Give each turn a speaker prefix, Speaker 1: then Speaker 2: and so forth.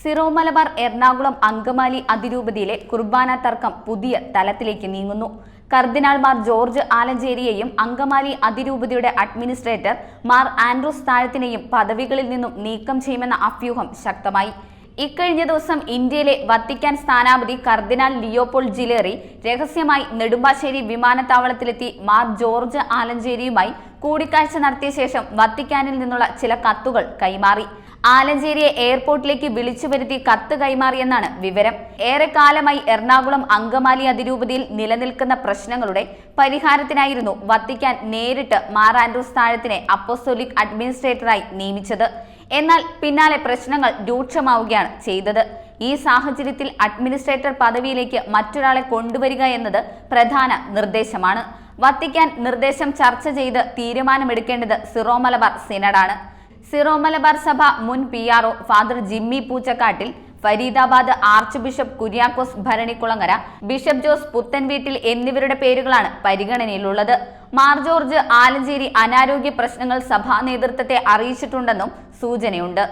Speaker 1: Syro Malabar Ernakulam Angamaly അതിരൂപതയിലെ കുർബാന തർക്കം പുതിയ തലത്തിലേക്ക് നീങ്ങുന്നു. കർദിനാൾമാർ ജോർജ് ആലഞ്ചേരിയെയും അങ്കമാലി അതിരൂപതയുടെ അഡ്മിനിസ്ട്രേറ്റർ മാർ ആൻഡ്രൂസ് താഴത്തിനെയും പദവികളിൽ നിന്നും നീക്കം ചെയ്യുമെന്ന അഭ്യൂഹം ശക്തമായി. ഇക്കഴിഞ്ഞ ദിവസം ഇന്ത്യയിലെ വത്തിക്കാൻ സ്ഥാനാപതി കർദിനാൾ ലിയോപോൾ ജിലേറി രഹസ്യമായി നെടുമ്പാശ്ശേരി വിമാനത്താവളത്തിലെത്തി മാർ ജോർജ് ആലഞ്ചേരിയുമായി കൂടിക്കാഴ്ച നടത്തിയ ശേഷം വത്തിക്കാനിൽ നിന്നുള്ള ചില കത്തുകൾ കൈമാറി. ആലഞ്ചേരിയെ എയർപോർട്ടിലേക്ക് വിളിച്ചു വരുത്തി കത്ത് കൈമാറിയെന്നാണ് വിവരം. ഏറെക്കാലമായി എറണാകുളം അങ്കമാലി അതിരൂപതയിൽ നിലനിൽക്കുന്ന പ്രശ്നങ്ങളുടെ പരിഹാരത്തിനായിരുന്നു വത്തിക്കാൻ നേരിട്ട് മാറാൻഡ്രൂസ് താഴത്തിനെ അപ്പോസ്തോലിക് അഡ്മിനിസ്ട്രേറ്ററായി നിയമിച്ചത്. എന്നാൽ പിന്നാലെ പ്രശ്നങ്ങൾ രൂക്ഷമാവുകയാണ് ചെയ്തത്. ഈ സാഹചര്യത്തിൽ അഡ്മിനിസ്ട്രേറ്റർ പദവിയിലേക്ക് മറ്റൊരാളെ കൊണ്ടുവരിക എന്നത് പ്രധാന നിർദ്ദേശമാണ്. വത്തിക്കാൻ നിർദ്ദേശം ചർച്ച ചെയ്ത് തീരുമാനമെടുക്കേണ്ടത് സിറോ മലബാർ സിനഡാണ്. സിറോ മലബാർ സഭ മുൻ P R O father Jimmy Poochakkattil Faridabad archbishop Kuriakose Bharanikulangara bishop Jose Puthenveettil എന്നിവരുടെ പേരുകളാണ് പരിഗണനയിലുള്ളത്. മാർ ജോർജ് ആലഞ്ചേരി അനാരോഗ്യ പ്രശ്നങ്ങൾ സഭാ നേതൃത്വത്തെ അറിയിച്ചിട്ടുണ്ടെന്നും സൂചനയുണ്ട്.